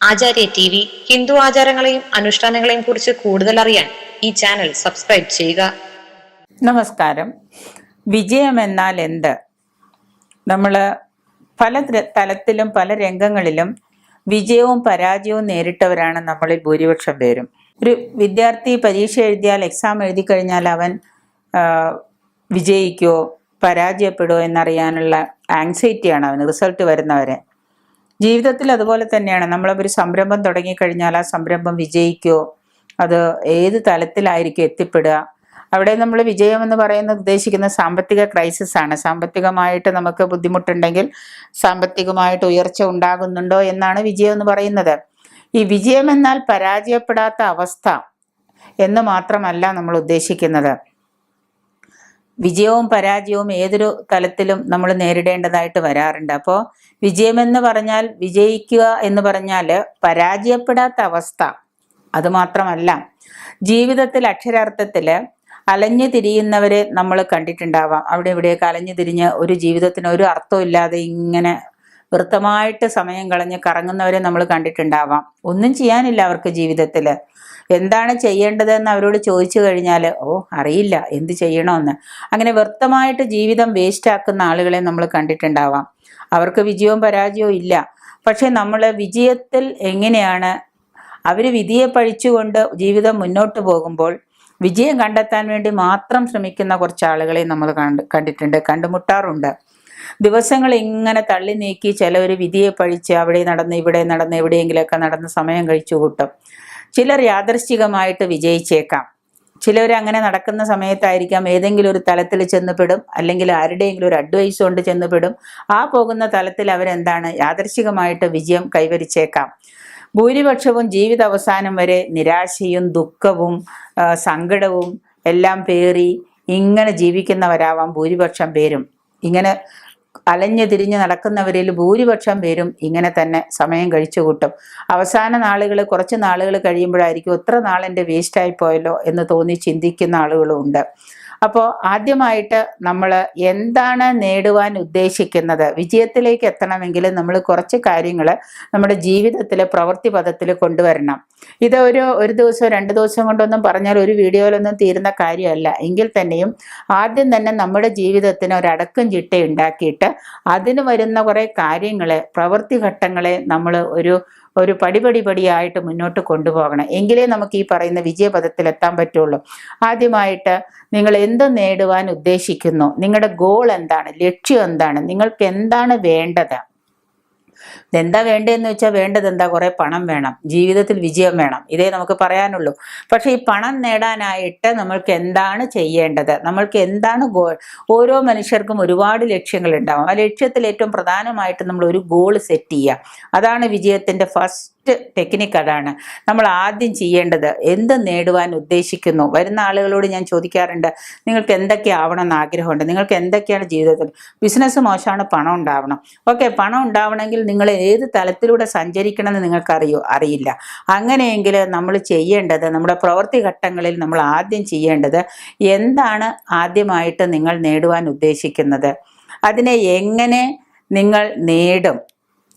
ആചാര്യ T V Hindu ആചാരങ്ങളെയും അനുഷ്ഠാനങ്ങളെയും കുറിച്ച് കൂടുതൽ അറിയാൻ ഈ ചാനൽ സബ്സ്ക്രൈബ് ചെയ്യുക. നമസ്കാരം. വിജയം എന്നാൽ എന്ത്? നമ്മൾ പല തലത്തിലും പല രംഗങ്ങളിലും വിജയവും പരാജയവും നേരിട്ടവരാണ് നമ്മളിൽ ഭൂരിപക്ഷം പേരും. ഒരു വിദ്യാർത്ഥി പരീക്ഷ എഴുതിയാൽ എക്സാം എഴുതി കഴിഞ്ഞാൽ അവൻ വിജയിക്കുമോ പരാജയപ്പെടുമോ എന്നറിയാനുള്ള ആങ്സൈറ്റിയാണ് അവന് റിസൾട്ട് വരുന്നവരെ. ജീവിതത്തിൽ അതുപോലെ തന്നെയാണ്. നമ്മളൊരു സംരംഭം തുടങ്ങിക്കഴിഞ്ഞാൽ ആ സംരംഭം വിജയിക്കുമോ അത് ഏത് തലത്തിലായിരിക്കും എത്തിപ്പെടുക? അവിടെ നമ്മൾ വിജയം എന്ന് പറയുന്ന ഉദ്ദേശിക്കുന്ന സാമ്പത്തിക ക്രൈസിസ് ആണ്. സാമ്പത്തികമായിട്ട് നമുക്ക് ബുദ്ധിമുട്ടുണ്ടെങ്കിൽ സാമ്പത്തികമായിട്ട് ഉയർച്ച ഉണ്ടാകുന്നുണ്ടോ എന്നാണ് വിജയം എന്ന് പറയുന്നത്. ഈ വിജയം എന്നാൽ പരാജയപ്പെടാത്ത അവസ്ഥ എന്ന് മാത്രമല്ല നമ്മൾ ഉദ്ദേശിക്കുന്നത്. വിജയവും പരാജയവും ഏതൊരു തലത്തിലും നമ്മൾ നേരിടേണ്ടതായിട്ട് വരാറുണ്ട്. അപ്പോൾ വിജയമെന്ന് പറഞ്ഞാൽ വിജയിക്കുക എന്ന് പറഞ്ഞാൽ പരാജയപ്പെടാത്ത അവസ്ഥ. അതുമാത്രമല്ല ജീവിതത്തിൽ അക്ഷരാർത്ഥത്തിൽ അലഞ്ഞു തിരിയുന്നവരെ നമ്മൾ കണ്ടിട്ടുണ്ടാവാം. അവിടെ ഇവിടെയൊക്കെ അലഞ്ഞു തിരിഞ്ഞ് ഒരു ജീവിതത്തിന് ഒരു അർത്ഥമില്ലാതെ ഇങ്ങനെ വൃത്തമായിട്ട് സമയം കളഞ്ഞ് കറങ്ങുന്നവരെ നമ്മൾ കണ്ടിട്ടുണ്ടാവാം. ഒന്നും ചെയ്യാനില്ല അവർക്ക് ജീവിതത്തിൽ എന്താണ് ചെയ്യേണ്ടതെന്ന് അവരോട് ചോദിച്ചു കഴിഞ്ഞാൽ ഓ അറിയില്ല എന്ത് ചെയ്യണമെന്ന്. അങ്ങനെ വൃത്തമായിട്ട് ജീവിതം വേസ്റ്റാക്കുന്ന ആളുകളെ നമ്മൾ കണ്ടിട്ടുണ്ടാവാം. അവർക്ക് വിജയവും പരാജയവും ഇല്ല. പക്ഷേ നമ്മൾ വിജയത്തിൽ എങ്ങനെയാണ്? അവർ വിധിയെ പഴിച്ചുകൊണ്ട് ജീവിതം മുന്നോട്ട് പോകുമ്പോൾ വിജയം കണ്ടെത്താൻ വേണ്ടി മാത്രം ശ്രമിക്കുന്ന കുറച്ച് ആളുകളെ നമ്മൾ കണ്ട് കണ്ടിട്ടുണ്ട് കണ്ടുമുട്ടാറുണ്ട്. ദിവസങ്ങൾ ഇങ്ങനെ തള്ളി നീക്കി ചിലവർ വിധിയെ പഴിച്ച് അവിടെ നടന്ന് ഇവിടെ നടന്ന് എവിടെയെങ്കിലുമൊക്കെ നടന്ന് സമയം കഴിച്ചു കൂട്ടും. ചിലർ യാദർശികമായിട്ട് വിജയിച്ചേക്കാം. ചിലവർ അങ്ങനെ നടക്കുന്ന സമയത്തായിരിക്കാം ഏതെങ്കിലും ഒരു തലത്തിൽ ചെന്നപ്പെടും അല്ലെങ്കിൽ ആരുടെയെങ്കിലും ഒരു അഡ്വൈസ് കൊണ്ട് ചെന്നപ്പെടും ആ പോകുന്ന തലത്തിൽ അവരെന്താണ്? യാദർശികമായിട്ട് വിജയം കൈവരിച്ചേക്കാം. ഭൂരിപക്ഷവും ജീവിത അവസാനം വരെ നിരാശയും ദുഃഖവും സങ്കടവും എല്ലാം പേറി ഇങ്ങനെ ജീവിക്കുന്നവരാവാം ഭൂരിപക്ഷം പേരും. ഇങ്ങനെ അലഞ്ഞു തിരിഞ്ഞ് നടക്കുന്നവരിൽ ഭൂരിപക്ഷം പേരും ഇങ്ങനെ തന്നെ സമയം കഴിച്ചു കൂട്ടും. അവസാന നാളുകൾ കുറച്ച് നാളുകൾ കഴിയുമ്പോഴായിരിക്കും എത്ര നാളെന്റെ വേസ്റ്റായി പോയല്ലോ എന്ന് തോന്നി ചിന്തിക്കുന്ന ആളുകളും ഉണ്ട്. അപ്പോൾ ആദ്യമായിട്ട് നമ്മൾ എന്താണ് നേടുവാൻ ഉദ്ദേശിക്കുന്നത്? വിജയത്തിലേക്ക് എത്തണമെങ്കിൽ നമ്മൾ കുറച്ച് കാര്യങ്ങൾ നമ്മുടെ ജീവിതത്തിൽ പ്രവൃത്തി പദത്തിൽ കൊണ്ടുവരണം. ഇത് ഒരു ഒരു ദിവസം രണ്ട് ദിവസം കൊണ്ടൊന്നും പറഞ്ഞാൽ ഒരു വീഡിയോയിലൊന്നും തീരുന്ന കാര്യമല്ല. എങ്കിൽ തന്നെയും ആദ്യം തന്നെ നമ്മുടെ ജീവിതത്തിന് ഒരടക്കം ചിട്ട ഉണ്ടാക്കിയിട്ട് അതിന് വരുന്ന കുറേ കാര്യങ്ങളെ പ്രവൃത്തി ഘട്ടങ്ങളെ നമ്മൾ ഒരു ഒരു പടിപടി പടിയായിട്ട് മുന്നോട്ട് കൊണ്ടുപോകണം. എങ്കിലേ നമുക്ക് ഈ പറയുന്ന വിജയപഥത്തിൽ എത്താൻ പറ്റുള്ളൂ. ആദ്യമായിട്ട് നിങ്ങൾ എന്ത് നേടുവാൻ ഉദ്ദേശിക്കുന്നു? നിങ്ങളുടെ ഗോൾ എന്താണ്? ലക്ഷ്യം എന്താണ്? നിങ്ങൾക്ക് എന്താണ് വേണ്ടത്? ഇതെന്താ വേണ്ടതെന്ന് വെച്ചാൽ വേണ്ടത് എന്താ കുറേ പണം വേണം. ജീവിതത്തിൽ വിജയം വേണം. ഇതേ നമുക്ക് പറയാനുള്ളൂ. പക്ഷേ ഈ പണം നേടാനായിട്ട് നമ്മൾക്ക് എന്താണ് ചെയ്യേണ്ടത്? നമ്മൾക്ക് എന്താണ് ഗോൾ ഓരോ മനുഷ്യർക്കും ഒരുപാട് ലക്ഷ്യങ്ങൾ ഉണ്ടാവും ആ ലക്ഷ്യത്തിൽ ഏറ്റവും പ്രധാനമായിട്ട് നമ്മൾ ഒരു ഗോൾ സെറ്റ് ചെയ്യുക അതാണ് വിജയത്തിന്റെ ഫസ്റ്റ് ടെക്നിക്ക് അതാണ്. നമ്മൾ ആദ്യം ചെയ്യേണ്ടത് എന്ത് നേടുവാൻ ഉദ്ദേശിക്കുന്നു? വരുന്ന ആളുകളോട് ഞാൻ ചോദിക്കാറുണ്ട് നിങ്ങൾക്ക് എന്തൊക്കെ ആവണമെന്ന് ആഗ്രഹമുണ്ട്? നിങ്ങൾക്ക് എന്തൊക്കെയാണ് ജീവിതത്തിൽ? ബിസിനസ് മോശമാണ് പണം ഉണ്ടാവണം. ഓക്കെ പണം ഉണ്ടാവണമെങ്കിൽ നിങ്ങൾ ഏത് തലത്തിലൂടെ സഞ്ചരിക്കണമെന്ന് നിങ്ങൾക്കറിയോ? അറിയില്ല. അങ്ങനെയെങ്കിൽ നമ്മൾ ചെയ്യേണ്ടത് നമ്മുടെ പ്രവൃത്തി ഘട്ടങ്ങളിൽ നമ്മൾ ആദ്യം ചെയ്യേണ്ടത് എന്താണ് ആദ്യമായിട്ട് നിങ്ങൾ നേടുവാൻ ഉദ്ദേശിക്കുന്നത്? അതിനെ എങ്ങനെ നിങ്ങൾ നേടും?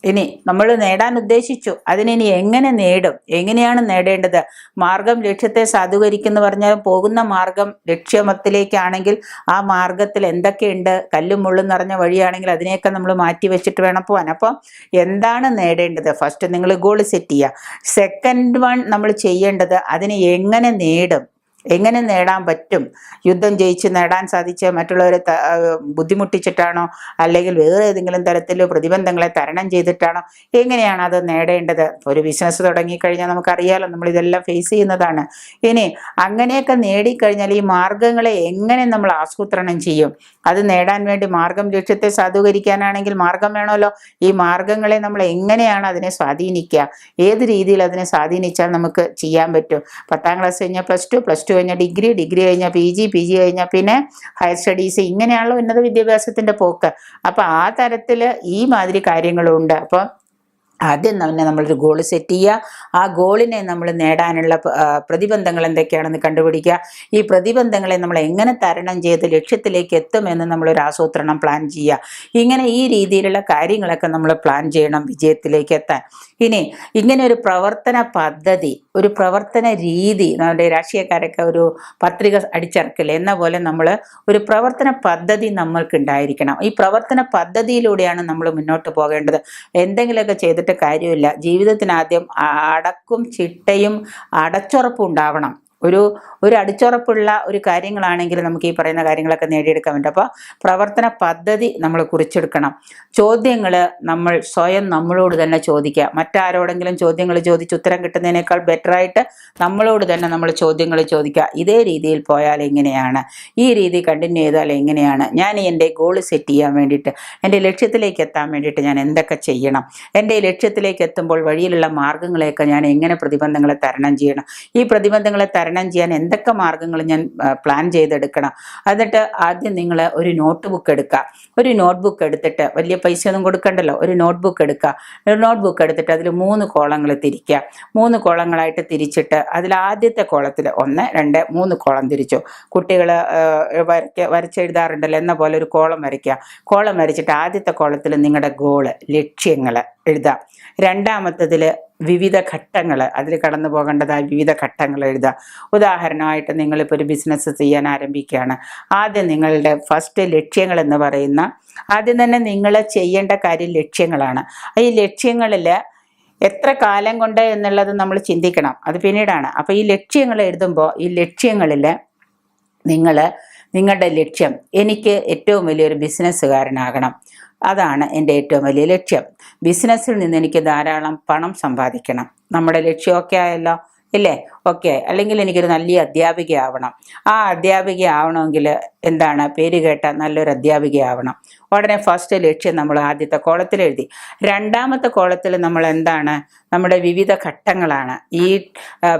ഇനി നമ്മൾ നേടാൻ ഉദ്ദേശിച്ചു. അതിനിനി എങ്ങനെ നേടും? എങ്ങനെയാണ് നേടേണ്ടത്? മാർഗം ലക്ഷ്യത്തെ സാധൂകരിക്കുന്നു പറഞ്ഞാൽ പോകുന്ന മാർഗം ലക്ഷ്യമത്തിലേക്കാണെങ്കിൽ ആ മാർഗത്തിൽ എന്തൊക്കെയുണ്ട്? കല്ലും മുള്ളും നിറഞ്ഞ വഴിയാണെങ്കിൽ അതിനെയൊക്കെ നമ്മൾ മാറ്റി വെച്ചിട്ട് വേണം പോകാൻ അപ്പം എന്താണ് നേടേണ്ടത്? ഫസ്റ്റ് നിങ്ങൾ ഗോൾ സെറ്റ് ചെയ്യുക. സെക്കൻഡ് വൺ നമ്മൾ ചെയ്യേണ്ടത് അതിനെ എങ്ങനെ നേടും? എങ്ങനെ നേടാൻ പറ്റും? യുദ്ധം ജയിച്ച് നേടാൻ സാധിച്ച് മറ്റുള്ളവരെ ബുദ്ധിമുട്ടിച്ചിട്ടാണോ? അല്ലെങ്കിൽ വേറെ ഏതെങ്കിലും തരത്തിൽ പ്രതിബന്ധങ്ങളെ തരണം ചെയ്തിട്ടാണോ? എങ്ങനെയാണ് അത് നേടേണ്ടത്? ഒരു ബിസിനസ് തുടങ്ങിക്കഴിഞ്ഞാൽ നമുക്കറിയാലോ നമ്മൾ ഇതെല്ലാം ഫേസ് ചെയ്യുന്നതാണ്. ഇനി അങ്ങനെയൊക്കെ നേടിക്കഴിഞ്ഞാൽ ഈ മാർഗങ്ങളെ എങ്ങനെ നമ്മൾ ആസൂത്രണം ചെയ്യും? അത് നേടാൻ വേണ്ടി മാർഗം ലക്ഷ്യത്തെ സാധൂകരിക്കാനാണെങ്കിൽ മാർഗം വേണമല്ലോ? ഈ മാർഗങ്ങളെ നമ്മൾ എങ്ങനെയാണ് അതിനെ സ്വാധീനിക്കുക? ഏത് രീതിയിൽ അതിനെ സ്വാധീനിച്ചാൽ നമുക്ക് ചെയ്യാൻ പറ്റും? പത്താം ക്ലാസ് കഴിഞ്ഞാൽ പ്ലസ് ടു പ്ലസ് ടു കഴിഞ്ഞാൽ ഡിഗ്രി ഡിഗ്രി കഴിഞ്ഞാൽ പി ജി പി ജി കഴിഞ്ഞാൽ പിന്നെ ഹയർ സ്റ്റഡീസ് ഇങ്ങനെയാണല്ലോ ഉന്നത വിദ്യാഭ്യാസത്തിന്റെ പോക്ക്. അപ്പോൾ ആ തരത്തിൽ ഈ മാതിരി കാര്യങ്ങളും ഉണ്ട് അപ്പോൾ ആദ്യം തന്നെ നമ്മളൊരു ഗോൾ സെറ്റ് ചെയ്യുക. ആ ഗോളിനെ നമ്മൾ നേടാനുള്ള പ്രതിബന്ധങ്ങൾ എന്തൊക്കെയാണെന്ന് കണ്ടുപിടിക്കുക. ഈ പ്രതിബന്ധങ്ങളെ നമ്മൾ എങ്ങനെ തരണം ചെയ്ത് ലക്ഷ്യത്തിലേക്ക് എത്തുമെന്ന് നമ്മളൊരു ആസൂത്രണം പ്ലാൻ ചെയ്യുക. ഇങ്ങനെ ഈ രീതിയിലുള്ള കാര്യങ്ങളൊക്കെ നമ്മൾ പ്ലാൻ ചെയ്യണം വിജയത്തിലേക്ക് എത്താൻ. ഇനി ഇങ്ങനെ ഒരു പ്രവർത്തന പദ്ധതി ഒരു പ്രവർത്തന രീതി നമ്മുടെ രാഷ്ട്രീയക്കാരൊക്കെ ഒരു പത്രിക അടിച്ചിറക്കില്ല എന്ന പോലെ നമ്മൾ ഒരു പ്രവർത്തന പദ്ധതി നമ്മൾക്ക് ഉണ്ടായിരിക്കണം. ഈ പ്രവർത്തന പദ്ധതിയിലൂടെയാണ് നമ്മൾ മുന്നോട്ട് പോകേണ്ടത്. എന്തെങ്കിലുമൊക്കെ ചെയ്തിട്ട് കാര്യമില്ല. ജീവിതത്തിന് ആദ്യം അടക്കും ചിട്ടയും അടച്ചുറപ്പും ഉണ്ടാവണം. ഒരു ഒരു അടിച്ചുറപ്പുള്ള ഒരു കാര്യങ്ങളാണെങ്കിൽ നമുക്ക് ഈ പറയുന്ന കാര്യങ്ങളൊക്കെ നേടിയെടുക്കാൻ പറ്റും. അപ്പോൾ പ്രവർത്തന പദ്ധതി നമ്മൾ കുറിച്ചെടുക്കണം. ചോദ്യങ്ങൾ നമ്മൾ സ്വയം നമ്മളോട് തന്നെ ചോദിക്കുക. മറ്റാരോടെങ്കിലും ചോദ്യങ്ങൾ ചോദിച്ച് ഉത്തരം കിട്ടുന്നതിനേക്കാൾ ബെറ്ററായിട്ട് നമ്മളോട് തന്നെ നമ്മൾ ചോദ്യങ്ങൾ ചോദിക്കുക. ഇതേ രീതിയിൽ പോയാൽ എങ്ങനെയാണ്? ഈ രീതി കണ്ടിന്യൂ ചെയ്താൽ എങ്ങനെയാണ്? ഞാൻ എന്റെ ഗോൾ സെറ്റ് ചെയ്യാൻ വേണ്ടിയിട്ട് എന്റെ ലക്ഷ്യത്തിലേക്ക് എത്താൻ വേണ്ടിയിട്ട് ഞാൻ എന്തൊക്കെ ചെയ്യണം? എന്റെ ലക്ഷ്യത്തിലേക്ക് എത്തുമ്പോൾ വഴിയിലുള്ള മാർഗങ്ങളെയൊക്കെ ഞാൻ എങ്ങനെ പ്രതിബന്ധങ്ങളെ തരണം ചെയ്യണം? ഈ പ്രതിബന്ധങ്ങളെ തരണം ചെയ്യാൻ എന്തൊക്കെ മാർഗങ്ങൾ ഞാൻ പ്ലാൻ ചെയ്തെടുക്കണം. എന്നിട്ട് ആദ്യം നിങ്ങൾ ഒരു നോട്ട് ബുക്ക് എടുക്കുക. ഒരു നോട്ട് ബുക്ക് എടുത്തിട്ട് വലിയ പൈസ ഒന്നും കൊടുക്കണ്ടല്ലോ. ഒരു നോട്ട് ബുക്ക് എടുക്കുക. ഒരു നോട്ട് ബുക്ക് എടുത്തിട്ട് അതിൽ മൂന്ന് കോളങ്ങൾ തിരിക്കുക. മൂന്ന് കോളങ്ങളായിട്ട് തിരിച്ചിട്ട് അതിൽ ആദ്യത്തെ കോളത്തിൽ ഒന്ന് രണ്ട് മൂന്ന് കോളം തിരിച്ചു. കുട്ടികൾ വരയ്ക്ക വരച്ചെഴുതാറുണ്ടല്ലോ എന്ന പോലെ ഒരു കോളം വരയ്ക്കുക. കോളം വരച്ചിട്ട് ആദ്യത്തെ കോളത്തിൽ നിങ്ങളുടെ ഗോൾ ലക്ഷ്യങ്ങൾ എഴുതാം. രണ്ടാമത്തതിൽ വിവിധ ഘട്ടങ്ങൾ അതിൽ കടന്നു പോകേണ്ടതായ വിവിധ ഘട്ടങ്ങൾ എഴുതുക ഉദാഹരണമായിട്ട് നിങ്ങളിപ്പോൾ ഒരു ബിസിനസ് ചെയ്യാൻ ആരംഭിക്കുകയാണ്. ആദ്യം നിങ്ങളുടെ ഫസ്റ്റ് ലക്ഷ്യങ്ങൾ എന്ന് പറയുന്ന ആദ്യം തന്നെ നിങ്ങൾ ചെയ്യേണ്ട കാര്യം ലക്ഷ്യങ്ങളാണ്. ഈ ലക്ഷ്യങ്ങളിൽ എത്ര കാലം കൊണ്ട് എന്നുള്ളത് നമ്മൾ ചിന്തിക്കണം. അത് പിന്നീടാണ്. അപ്പോൾ ഈ ലക്ഷ്യങ്ങൾ എഴുതുമ്പോൾ ഈ ലക്ഷ്യങ്ങളിൽ നിങ്ങൾ നിങ്ങളുടെ ലക്ഷ്യം എനിക്ക് ഏറ്റവും വലിയൊരു ബിസിനസ്സുകാരനാകണം. അതാണ് എന്റെ ഏറ്റവും വലിയ ലക്ഷ്യം. ബിസിനസ്സിൽ നിന്ന് എനിക്ക് ധാരാളം പണം സമ്പാദിക്കണം. നമ്മുടെ ലക്ഷ്യമൊക്കെ ആയല്ലോ ഇല്ലേ? ഓക്കെ അല്ലെങ്കിൽ എനിക്കൊരു നല്ല അധ്യാപിക ആവണം. ആ അധ്യാപിക ആവണമെങ്കിൽ എന്താണ്? പേര് കേട്ട നല്ലൊരു അധ്യാപിക ആവണം. ഉടനെ ഫസ്റ്റ് ലക്ഷ്യം നമ്മൾ ആദ്യത്തെ കോളത്തിൽ എഴുതി. രണ്ടാമത്തെ കോളത്തിൽ നമ്മൾ എന്താണ്? നമ്മുടെ വിവിധ ഘട്ടങ്ങളാണ്. ഈ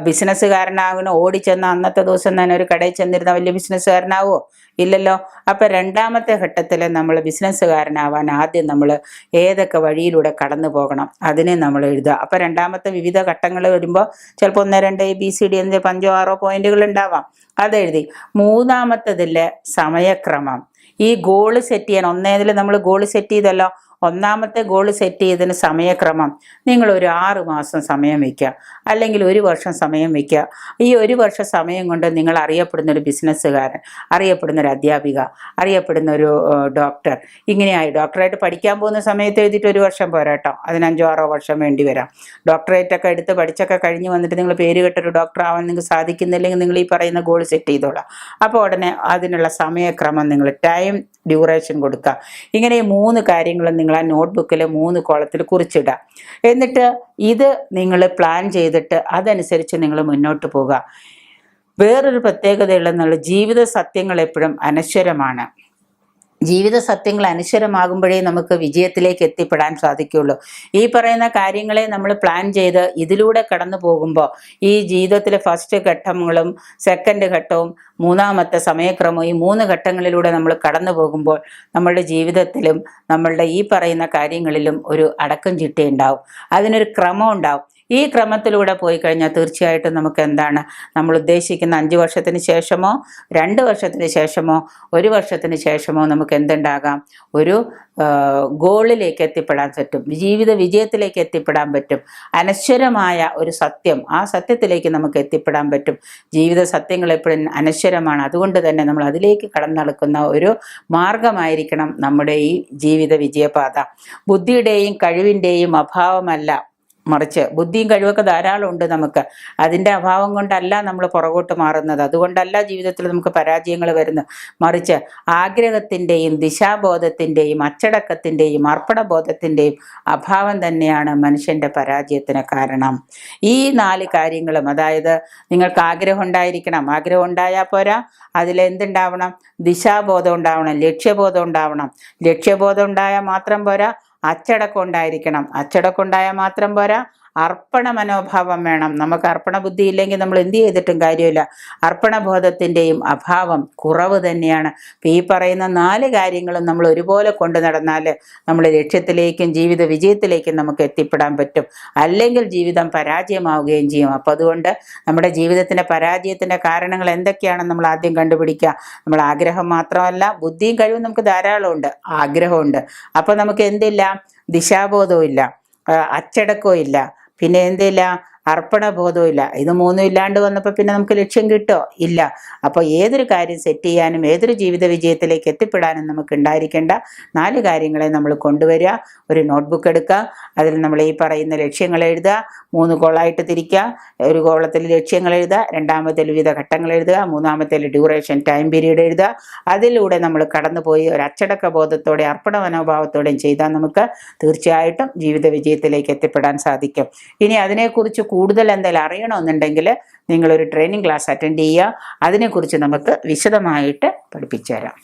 ബിസിനസ്സുകാരനാകുന്ന ഓടിച്ചെന്ന അന്നത്തെ ദിവസം തന്നെ ഒരു കടയിൽ ചെന്നിരുന്ന വലിയ ബിസിനസ്സുകാരനാവോ ഇല്ലല്ലോ. അപ്പം രണ്ടാമത്തെ ഘട്ടത്തിൽ നമ്മൾ ബിസിനസ്സുകാരനാവാൻ ആദ്യം നമ്മൾ ഏതൊക്കെ വഴിയിലൂടെ കടന്നു പോകണം അതിനെ നമ്മൾ എഴുതുക. അപ്പം രണ്ടാമത്തെ വിവിധ ഘട്ടങ്ങൾ വരുമ്പോൾ ചിലപ്പോൾ ഒന്ന് രണ്ട് ബി സി ഡി എന്നിട്ട് പഞ്ചോ ആറോ പോയിന്റുകൾ ഉണ്ടാവാം. അതെഴുതി മൂന്നാമത്തതിൽ സമയക്രമം. ഈ ഗോൾ സെറ്റ് ചെയ്യാൻ ഒന്നേതിൽ നമ്മൾ ഗോൾ സെറ്റ് ചെയ്തല്ലോ ഒന്നാമത്തെ ഗോൾ സെറ്റ് ചെയ്തതിന് സമയക്രമം നിങ്ങൾ ഒരു ആറ് മാസം സമയം വയ്ക്കുക അല്ലെങ്കിൽ ഒരു വർഷം സമയം വയ്ക്കുക ഈ ഒരു വർഷം സമയം കൊണ്ട് നിങ്ങൾ അറിയപ്പെടുന്ന ഒരു ബിസിനസ്സുകാരൻ അറിയപ്പെടുന്ന ഒരു അധ്യാപിക അറിയപ്പെടുന്ന ഒരു ഡോക്ടർ ഇങ്ങനെയായി. ഡോക്ടറായിട്ട് പഠിക്കാൻ പോകുന്ന സമയത്ത് എഴുതിയിട്ട് ഒരു വർഷം പോരാട്ടോ അതിനഞ്ചോ ആറോ വർഷം വേണ്ടി വരാം. ഡോക്ടറേറ്റ് ഒക്കെ എടുത്ത് പഠിച്ചൊക്കെ കഴിഞ്ഞ് വന്നിട്ട് നിങ്ങൾ പേര് കേട്ടൊരു ഡോക്ടർ ആവാൻ നിങ്ങൾക്ക് സാധിക്കുന്നില്ലെങ്കിൽ നിങ്ങൾ ഈ പറയുന്ന ഗോൾ സെറ്റ് ചെയ്തോളാം. അപ്പോൾ ഉടനെ അതിനുള്ള സമയക്രമം നിങ്ങൾ ടൈം ഡ്യൂറേഷൻ കൊടുക്കുക ഇങ്ങനെ മൂന്ന് കാര്യങ്ങളും നിങ്ങൾ ആ നോട്ട്ബുക്കിൽ മൂന്ന് കോളത്തിൽ കുറിച്ചിടുക എന്നിട്ട് ഇത് നിങ്ങൾ പ്ലാൻ ചെയ്തിട്ട് അതനുസരിച്ച് നിങ്ങൾ മുന്നോട്ട് പോകുക വേറൊരു പ്രത്യേകതയുള്ളതെന്നുള്ള ജീവിത സത്യങ്ങൾ എപ്പോഴും അനശ്വരമാണ്. ജീവിത സത്യങ്ങൾ അനശ്വരമാകുമ്പോഴേ നമുക്ക് വിജയത്തിലേക്ക് എത്തിപ്പെടാൻ സാധിക്കുകയുള്ളൂ. ഈ പറയുന്ന കാര്യങ്ങളെ നമ്മൾ പ്ലാൻ ചെയ്ത് ഇതിലൂടെ കടന്നു പോകുമ്പോൾ ഈ ജീവിതത്തിലെ ഫസ്റ്റ് ഘട്ടങ്ങളും സെക്കൻഡ് ഘട്ടവും മൂന്നാമത്തെ സമയക്രമവും ഈ മൂന്ന് ഘട്ടങ്ങളിലൂടെ നമ്മൾ കടന്നു പോകുമ്പോൾ നമ്മളുടെ ജീവിതത്തിലും നമ്മളുടെ ഈ പറയുന്ന കാര്യങ്ങളിലും ഒരു അടക്കം ചിട്ടയുണ്ടാവും. അതിനൊരു ക്രമം ഉണ്ടാവും. ഈ ക്രമത്തിലൂടെ പോയി കഴിഞ്ഞാൽ തീർച്ചയായിട്ടും നമുക്ക് എന്താണ്? നമ്മൾ ഉദ്ദേശിക്കുന്ന അഞ്ച് വർഷത്തിന് ശേഷമോ രണ്ട് വർഷത്തിന് ശേഷമോ ഒരു വർഷത്തിന് ശേഷമോ നമുക്ക് എന്തുണ്ടാകാം? ഒരു ഗോളിലേക്ക് എത്തിപ്പെടാൻ പറ്റും. ജീവിത വിജയത്തിലേക്ക് എത്തിപ്പെടാൻ പറ്റും. അനശ്വരമായ ഒരു സത്യം ആ സത്യത്തിലേക്ക് നമുക്ക് എത്തിപ്പെടാൻ പറ്റും. ജീവിത സത്യങ്ങൾ എപ്പോഴും അനശ്വരമാണ്. അതുകൊണ്ട് തന്നെ നമ്മൾ അതിലേക്ക് കടന്നടക്കുന്ന ഒരു മാർഗമായിരിക്കണം നമ്മുടെ ഈ ജീവിത വിജയപാത. ബുദ്ധിയുടെയും കഴിവിന്റെയും അഭാവമല്ല മറിച്ച് ബുദ്ധിയും കഴിവൊക്കെ ധാരാളം ഉണ്ട് നമുക്ക്. അതിന്റെ അഭാവം കൊണ്ടല്ല നമ്മൾ പുറകോട്ട് മാറുന്നത്. അതുകൊണ്ടല്ല ജീവിതത്തിൽ നമുക്ക് പരാജയങ്ങൾ വരുന്നത്. മറിച്ച് ആഗ്രഹത്തിന്റെയും ദിശാബോധത്തിന്റെയും അച്ചടക്കത്തിന്റെയും അർപ്പണബോധത്തിന്റെയും അഭാവം തന്നെയാണ് മനുഷ്യന്റെ പരാജയത്തിന് കാരണം. ഈ നാല് കാര്യങ്ങളും അതായത് നിങ്ങൾക്ക് ആഗ്രഹം ഉണ്ടായിരിക്കണം. ആഗ്രഹം ഉണ്ടായാൽ പോരാ. അതിലെന്തുണ്ടാവണം ദിശാബോധം ഉണ്ടാവണം ലക്ഷ്യബോധം ഉണ്ടാവണം. ലക്ഷ്യബോധം ഉണ്ടായാൽ മാത്രം പോരാ. അച്ചടക്കം ഉണ്ടായിരിക്കണം. അച്ചടക്കം ഉണ്ടായാൽ മാത്രം പോരാ. അർപ്പണ മനോഭാവം വേണം. നമുക്ക് അർപ്പണ ബുദ്ധി ഇല്ലെങ്കിൽ നമ്മൾ എന്ത് ചെയ്തിട്ടും കാര്യമില്ല. അർപ്പണബോധത്തിന്റെയും അഭാവം കുറവ് തന്നെയാണ്. ഈ പറയുന്ന നാല് കാര്യങ്ങളും നമ്മൾ ഒരുപോലെ കൊണ്ടു നടന്നാൽ നമ്മൾ ലക്ഷ്യത്തിലേക്കും ജീവിത വിജയത്തിലേക്കും നമുക്ക് എത്തിപ്പെടാൻ പറ്റും. അല്ലെങ്കിൽ ജീവിതം പരാജയമാവുകയും ചെയ്യും. അപ്പോൾ അതുകൊണ്ട് നമ്മുടെ ജീവിതത്തിന്റെ പരാജയത്തിന്റെ കാരണങ്ങൾ എന്തൊക്കെയാണെന്ന് നമ്മൾ ആദ്യം കണ്ടുപിടിക്കുക. നമ്മൾ ആഗ്രഹം മാത്രമല്ല ബുദ്ധിയും കഴിവും നമുക്ക് ധാരാളമുണ്ട് ആഗ്രഹമുണ്ട്. അപ്പോൾ നമുക്ക് എന്തില്ല? ദിശാബോധവും ഇല്ല. അച്ചടക്കവും ഇല്ല. പിന്നെ എന്തില്ല? അർപ്പണബോധവും ഇല്ല. ഇത് മൂന്നും ഇല്ലാണ്ട് വന്നപ്പോൾ പിന്നെ നമുക്ക് ലക്ഷ്യം കിട്ടോ? ഇല്ല. അപ്പോൾ ഏതൊരു കാര്യം സെറ്റ് ചെയ്യാനും ഏതൊരു ജീവിത വിജയത്തിലേക്ക് എത്തിപ്പെടാനും നമുക്ക് ഉണ്ടായിരിക്കേണ്ട നാല് കാര്യങ്ങളെ നമ്മൾ കൊണ്ടുവരിക. ഒരു നോട്ട്ബുക്ക് എടുക്കുക. അതിൽ നമ്മൾ ഈ പറയുന്ന ലക്ഷ്യങ്ങൾ എഴുതുക. മൂന്ന് കോളായിട്ട് തിരിക്കുക. ഒരു കോളത്തിൽ ലക്ഷ്യങ്ങൾ എഴുതുക. രണ്ടാമത്തെ വിവിധ ഘട്ടങ്ങൾ എഴുതുക. മൂന്നാമത്തെ ഡ്യൂറേഷൻ ടൈം പീരീഡ് എഴുതുക. അതിലൂടെ നമ്മൾ കടന്നുപോയി ഒരു അച്ചടക്ക ബോധത്തോടെ അർപ്പണ മനോഭാവത്തോടെയും ചെയ്താൽ നമുക്ക് തീർച്ചയായിട്ടും ജീവിത വിജയത്തിലേക്ക് എത്തിപ്പെടാൻ സാധിക്കും. ഇനി അതിനെക്കുറിച്ച് കൂടുതൽ എന്തെങ്കിലും അറിയണമെന്നുണ്ടെങ്കിൽ നിങ്ങളൊരു ട്രെയിനിങ് ക്ലാസ് അറ്റൻഡ് ചെയ്യുക. അതിനെക്കുറിച്ച് നമുക്ക് വിശദമായിട്ട് പഠിപ്പിച്ചു തരാം